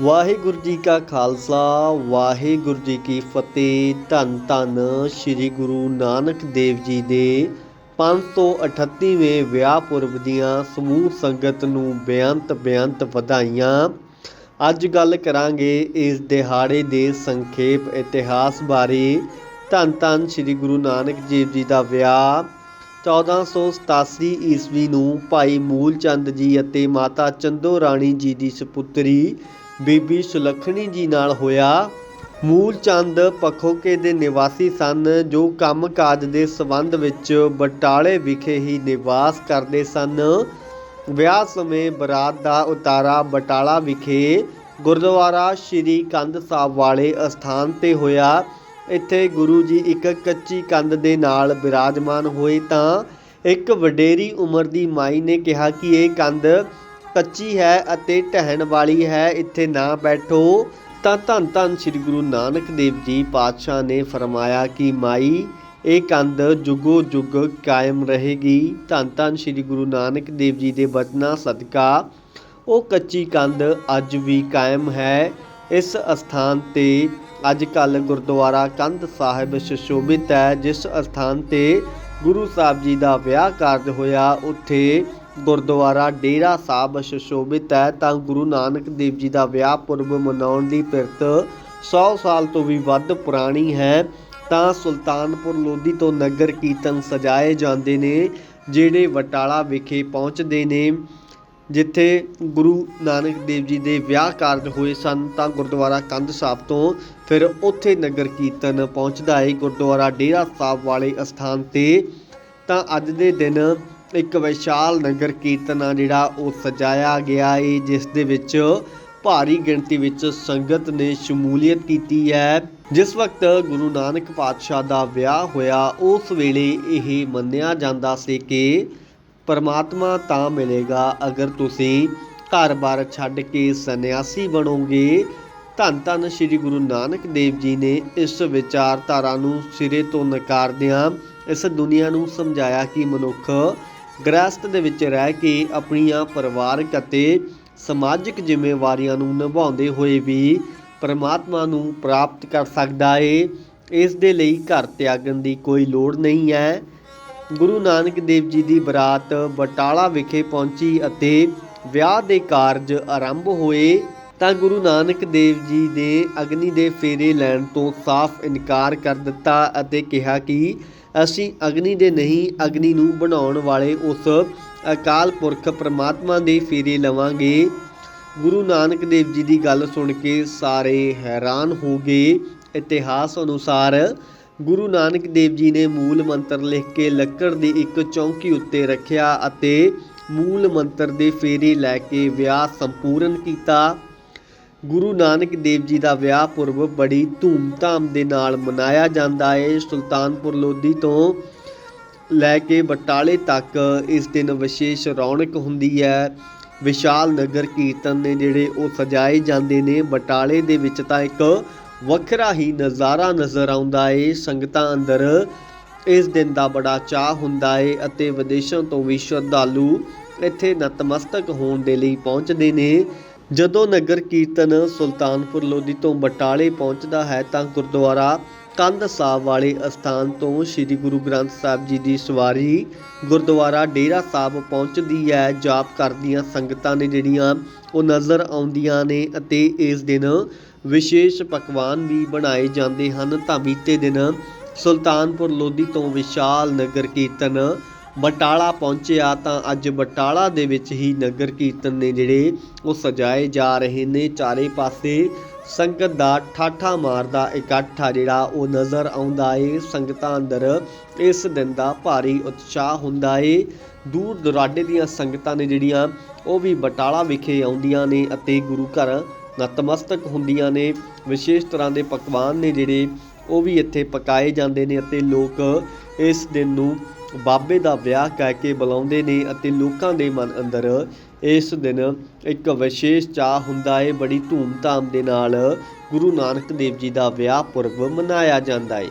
ਵਾਹਿਗੁਰੂ ਜੀ ਕਾ ਖਾਲਸਾ, ਵਾਹਿਗੁਰੂ ਜੀ ਕੀ ਫਤਿਹ। ਧੰਨ ਧੰਨ ਸ੍ਰੀ ਗੁਰੂ ਨਾਨਕ ਦੇਵ ਜੀ ਦੇ 538ਵੇਂ ਵਿਆਹ ਪੁਰਬ ਦੀਆਂ ਸਮੂਹ ਸੰਗਤ ਨੂੰ ਬੇਅੰਤ ਬੇਅੰਤ ਵਧਾਈਆਂ। ਅੱਜ ਗੱਲ ਕਰਾਂਗੇ ਇਸ ਦਿਹਾੜੇ ਦੇ ਸੰਖੇਪ ਇਤਿਹਾਸ ਬਾਰੇ। ਧੰਨ ਧੰਨ ਸ੍ਰੀ ਗੁਰੂ ਨਾਨਕ ਦੇਵ ਜੀ ਦਾ ਵਿਆਹ। 1487 ਈਸਵੀ ਨੂੰ ਭਾਈ ਮੂਲ ਚੰਦ ਜੀ ਅਤੇ ਮਾਤਾ ਚੰਦੋ ਰਾਣੀ ਜੀ ਦੀ ਸੁਪੁੱਤਰੀ ਬੀਬੀ ਸੁਲੱਖਣੀ ਜੀ ਨਾਲ ਹੋਇਆ ਮੂਲ ਚੰਦ ਪਖੋਕੇ ਦੇ ਨਿਵਾਸੀ ਸਨ, ਜੋ ਕੰਮਕਾਜ ਦੇ ਸੰਬੰਧ ਵਿੱਚ ਬਟਾਲੇ ਵਿਖੇ ਹੀ ਨਿਵਾਸ ਕਰਦੇ ਸਨ। ਵਿਆਹ ਸਮੇਂ ਬਰਾਤ ਦਾ ਉਤਾਰਾ ਬਟਾਲਾ ਵਿਖੇ ਗੁਰਦੁਆਰਾ ਸ਼੍ਰੀ ਕੰਧ ਸਾਹਿਬ ਵਾਲੇ ਅਸਥਾਨ ਤੇ ਹੋਇਆ। ਇੱਥੇ ਗੁਰੂ ਜੀ ਇੱਕ ਕੱਚੀ ਕੰਧ ਦੇ ਨਾਲ ਬਿਰਾਜਮਾਨ ਹੋਏ ਤਾਂ ਇੱਕ ਵਡੇਰੀ ਉਮਰ ਦੀ ਮਾਈ ਨੇ ਕਿਹਾ ਕਿ ਇਹ ਕੰਧ ਕੱਚੀ ਹੈ ਅਤੇ ਢਹਿਣ ਵਾਲੀ ਹੈ। ਇੱਥੇ ਨਾ ਬੈਠੋ। ਤਾਂ ਧੰਨ ਧੰਨ ਸ੍ਰੀ ਗੁਰੂ ਨਾਨਕ ਦੇਵ ਜੀ ਪਾਤਸ਼ਾਹ ਨੇ ਫਰਮਾਇਆ ਕਿ ਮਾਈ, ਇਹ ਕੰਧ ਜੁਗੋ ਜੁਗ ਕਾਇਮ ਰਹੇਗੀ। ਧੰਨ ਧੰਨ ਸ੍ਰੀ ਗੁਰੂ ਨਾਨਕ ਦੇਵ ਜੀ ਦੇ ਬਚਨਾਂ ਸਦਕਾ ਉਹ ਕੱਚੀ ਕੰਧ ਅੱਜ ਵੀ ਕਾਇਮ ਹੈ। ਇਸ ਅਸਥਾਨ ਤੇ ਅੱਜ ਕੱਲ ਗੁਰਦੁਆਰਾ ਕੰਧ ਸਾਹਿਬ ਸੁਸ਼ੋਭਿਤ ਹੈ। ਜਿਸ ਅਸਥਾਨ ਤੇ ਗੁਰੂ ਸਾਹਿਬ ਜੀ ਦਾ ਵਿਆਹ ਕਾਰਜ ਹੋਇਆ, ਉੱਥੇ ਗੁਰਦੁਆਰਾ ਡੇਰਾ ਸਾਹਿਬ ਸੁਸ਼ੋਭਿਤ ਹੈ, ਤਾਂ ਗੁਰੂ ਨਾਨਕ ਦੇਵ ਜੀ ਦਾ ਵਿਆਹ ਪੁਰਬ ਮਨਾਉਣ ਦੀ ਪਿਰਤ 100 ਸਾਲ ਤੋਂ ਵੀ ਵੱਧ ਪੁਰਾਣੀ ਹੈ। ਤਾਂ ਸੁਲਤਾਨਪੁਰ ਲੋਧੀ ਤੋਂ ਨਗਰ ਕੀਰਤਨ ਸਜਾਏ ਜਾਂਦੇ ਨੇ, ਜਿਹੜੇ ਵਟਾਲਾ ਵਿਖੇ ਪਹੁੰਚਦੇ ਨੇ, ਜਿੱਥੇ ਗੁਰੂ ਨਾਨਕ ਦੇਵ ਜੀ ਦੇ ਵਿਆਹ ਕਾਰਜ ਹੋਏ ਸਨ, ਤਾਂ ਗੁਰਦੁਆਰਾ ਕੰਧ ਸਾਹਿਬ ਤੋਂ ਫਿਰ ਉੱਥੇ ਨਗਰ ਕੀਰਤਨ ਪਹੁੰਚਦਾ ਹੈ ਗੁਰਦੁਆਰਾ ਡੇਰਾ ਸਾਹਿਬ ਵਾਲੇ ਅਸਥਾਨ ਤੇ। ਤਾਂ ਅੱਜ ਦੇ ਦਿਨ ਇੱਕ ਵਿਸ਼ਾਲ ਨਗਰ ਕੀਰਤਨ ਆ ਜਿਹੜਾ ਉਹ ਸਜਾਇਆ ਗਿਆ ਏ, ਜਿਸ ਦੇ ਵਿੱਚ ਭਾਰੀ ਗਿਣਤੀ ਵਿੱਚ ਸੰਗਤ ਨੇ ਸ਼ਮੂਲੀਅਤ ਕੀਤੀ ਹੈ। ਜਿਸ ਵਕਤ ਗੁਰੂ ਨਾਨਕ ਪਾਤਸ਼ਾਹ ਦਾ ਵਿਆਹ ਹੋਇਆ, ਉਸ ਵੇਲੇ ਇਹ ਮੰਨਿਆ ਜਾਂਦਾ ਸੀ ਕਿ ਪਰਮਾਤਮਾ ਤਾਂ ਮਿਲੇਗਾ, ਅਗਰ ਤੁਸੀਂ ਘਰ-ਬਾਰ ਛੱਡ ਕੇ ਸੰਨਿਆਸੀ ਬਣੋਗੇ। ਧੰਨ ਧੰਨ ਸ੍ਰੀ ਗੁਰੂ ਨਾਨਕ ਦੇਵ ਜੀ ਨੇ ਇਸ ਵਿਚਾਰਧਾਰਾ ਨੂੰ ਸਿਰੇ ਤੋਂ ਨਕਾਰਦਿਆਂ ਇਸ ਦੁਨੀਆ ਨੂੰ ਸਮਝਾਇਆ ਕਿ ਮਨੁੱਖ ਗ੍ਰਸਤ ਦੇ ਵਿੱਚ ਰਹਿ ਕੇ ਆਪਣੀਆਂ ਪਰਿਵਾਰਕ ਅਤੇ ਸਮਾਜਿਕ ਜ਼ਿੰਮੇਵਾਰੀਆਂ ਨੂੰ ਨਿਭਾਉਂਦੇ ਹੋਏ ਵੀ ਪਰਮਾਤਮਾ ਨੂੰ ਪ੍ਰਾਪਤ ਕਰ ਸਕਦਾ ਏ। ਇਸ ਦੇ ਲਈ ਘਰ ਤਿਆਗਣ ਦੀ ਕੋਈ ਲੋੜ ਨਹੀਂ ਹੈ। ਗੁਰੂ ਨਾਨਕ ਦੇਵ ਜੀ ਦੀ ਬਰਾਤ ਬਟਾਲਾ ਵਿਖੇ ਪਹੁੰਚੀ ਅਤੇ ਵਿਆਹ ਦੇ ਕਾਰਜ ਆਰੰਭ ਹੋਏ। ਤਾਂ ਗੁਰੂ ਨਾਨਕ ਦੇਵ ਜੀ ਨੇ ਅਗਨੀ ਦੇ ਫੇਰੇ ਲੈਣ ਤੋਂ ਸਾਫ਼ ਇਨਕਾਰ ਕਰ ਦਿੱਤਾ ਅਤੇ ਕਿਹਾ ਕਿ ਅਸੀਂ ਅਗਨੀ ਦੇ ਨਹੀਂ, ਅਗਨੀ ਨੂੰ ਬਣਾਉਣ ਵਾਲੇ ਉਸ ਅਕਾਲ ਪੁਰਖ ਪ੍ਰਮਾਤਮਾ ਦੇ ਫੇਰੇ ਲਵਾਂਗੇ। ਗੁਰੂ ਨਾਨਕ ਦੇਵ ਜੀ ਦੀ ਗੱਲ ਸੁਣ ਕੇ ਸਾਰੇ ਹੈਰਾਨ ਹੋ ਗਏ। ਇਤਿਹਾਸ ਅਨੁਸਾਰ ਗੁਰੂ ਨਾਨਕ ਦੇਵ ਜੀ ਨੇ ਮੂਲ ਮੰਤਰ ਲਿਖ ਕੇ ਲੱਕੜ ਦੀ ਇੱਕ ਚੌਂਕੀ ਉੱਤੇ ਰੱਖਿਆ ਅਤੇ ਮੂਲ ਮੰਤਰ ਦੇ ਫੇਰੇ ਲੈ ਕੇ ਵਿਆਹ ਸੰਪੂਰਨ ਕੀਤਾ। ਗੁਰੂ ਨਾਨਕ ਦੇਵ ਜੀ ਦਾ ਵਿਆਹ ਪੁਰਬ ਬੜੀ ਧੂਮਧਾਮ ਦੇ ਨਾਲ ਮਨਾਇਆ ਜਾਂਦਾ ਹੈ ਸੁਲਤਾਨਪੁਰ ਲੋਧੀ ਤੋਂ ਲੈ ਕੇ ਬਟਾਲੇ ਤੱਕ ਇਸ ਦਿਨ ਵਿਸ਼ੇਸ਼ ਰੌਣਕ ਹੁੰਦੀ ਹੈ। ਵਿਸ਼ਾਲ ਨਗਰ ਕੀਰਤਨ ਨੇ ਜਿਹੜੇ ਉਹ ਸਜਾਏ ਜਾਂਦੇ ਨੇ। ਬਟਾਲੇ ਦੇ ਵਿੱਚ ਤਾਂ ਇੱਕ ਵੱਖਰਾ ਹੀ ਨਜ਼ਾਰਾ ਨਜ਼ਰ ਆਉਂਦਾ ਏ। ਸੰਗਤਾਂ ਅੰਦਰ ਇਸ ਦਿਨ ਦਾ ਬੜਾ ਚਾਹ ਹੁੰਦਾ ਏ ਅਤੇ ਵਿਦੇਸ਼ਾਂ ਤੋਂ ਵੀ ਸ਼ਰਧਾਲੂ ਇੱਥੇ ਨਤਮਸਤਕ ਹੋਣ ਦੇ ਲਈ ਪਹੁੰਚਦੇ ਨੇ। ਜਦੋਂ ਨਗਰ ਕੀਰਤਨ ਸੁਲਤਾਨਪੁਰ ਲੋਧੀ ਤੋਂ ਬਟਾਲੇ ਪਹੁੰਚਦਾ ਹੈ ਤਾਂ ਗੁਰਦੁਆਰਾ ਕੰਧ ਸਾਹਿਬ ਵਾਲੇ ਅਸਥਾਨ ਤੋਂ ਸ੍ਰੀ ਗੁਰੂ ਗ੍ਰੰਥ ਸਾਹਿਬ ਜੀ ਦੀ ਸਵਾਰੀ ਗੁਰਦੁਆਰਾ ਡੇਰਾ ਸਾਹਿਬ ਪਹੁੰਚਦੀ ਹੈ। ਜਾਪ ਕਰਦੀਆਂ ਸੰਗਤਾਂ ਨੇ ਜਿਹੜੀਆਂ ਉਹ ਨਜ਼ਰ ਆਉਂਦੀਆਂ ਨੇ ਅਤੇ ਇਸ ਦਿਨ ਵਿਸ਼ੇਸ਼ ਪਕਵਾਨ ਵੀ ਬਣਾਏ ਜਾਂਦੇ ਹਨ। ਤਾਂ ਬੀਤੇ ਦਿਨ ਸੁਲਤਾਨਪੁਰ ਲੋਧੀ ਤੋਂ ਵਿਸ਼ਾਲ ਨਗਰ ਕੀਰਤਨ ਬਟਾਲਾ ਪਹੁੰਚਿਆ ਤਾਂ ਅੱਜ ਬਟਾਲਾ ਦੇ ਵਿੱਚ ਹੀ ਨਗਰ ਕੀਰਤਨ ਨੇ ਜਿਹੜੇ ਉਹ ਸਜਾਏ ਜਾ ਰਹੇ ਨੇ। ਚਾਰੇ ਪਾਸੇ ਸੰਗਤ ਦਾ ਠਾਠਾ ਮਾਰਦਾ ਇਕੱਠ ਆ ਜਿਹੜਾ ਉਹ ਨਜ਼ਰ ਆਉਂਦਾ ਏ। ਸੰਗਤਾਂ ਅੰਦਰ ਇਸ ਦਿਨ ਦਾ ਭਾਰੀ ਉਤਸ਼ਾਹ ਹੁੰਦਾ ਏ। ਦੂਰ ਦੁਰਾਡੇ ਦੀਆਂ ਸੰਗਤਾਂ ਨੇ ਜਿਹੜੀਆਂ ਉਹ ਵੀ ਬਟਾਲਾ ਵਿਖੇ ਆਉਂਦੀਆਂ ਨੇ ਅਤੇ ਗੁਰੂ ਘਰ ਨਤਮਸਤਕ ਹੁੰਦੀਆਂ ਨੇ। ਵਿਸ਼ੇਸ਼ ਤਰ੍ਹਾਂ ਦੇ ਪਕਵਾਨ ਨੇ ਜਿਹੜੇ ਉਹ ਵੀ ਇੱਥੇ ਪਕਾਏ ਜਾਂਦੇ ਨੇ ਅਤੇ ਲੋਕ ਇਸ ਦਿਨ ਨੂੰ ਬਾਬੇ ਦਾ ਵਿਆਹ ਕਹਿ ਕੇ ਬੁਲਾਉਂਦੇ ਨੇ ਅਤੇ ਲੋਕਾਂ ਦੇ ਮਨ ਅੰਦਰ ਇਸ ਦਿਨ ਇੱਕ ਵਿਸ਼ੇਸ਼ ਚਾਹ ਹੁੰਦਾ ਹੈ ਬੜੀ ਧੂਮ-ਧਾਮ ਦੇ ਨਾਲ ਗੁਰੂ ਨਾਨਕ ਦੇਵ ਜੀ ਦਾ ਵਿਆਹ ਪੁਰਬ ਮਨਾਇਆ ਜਾਂਦਾ ਹੈ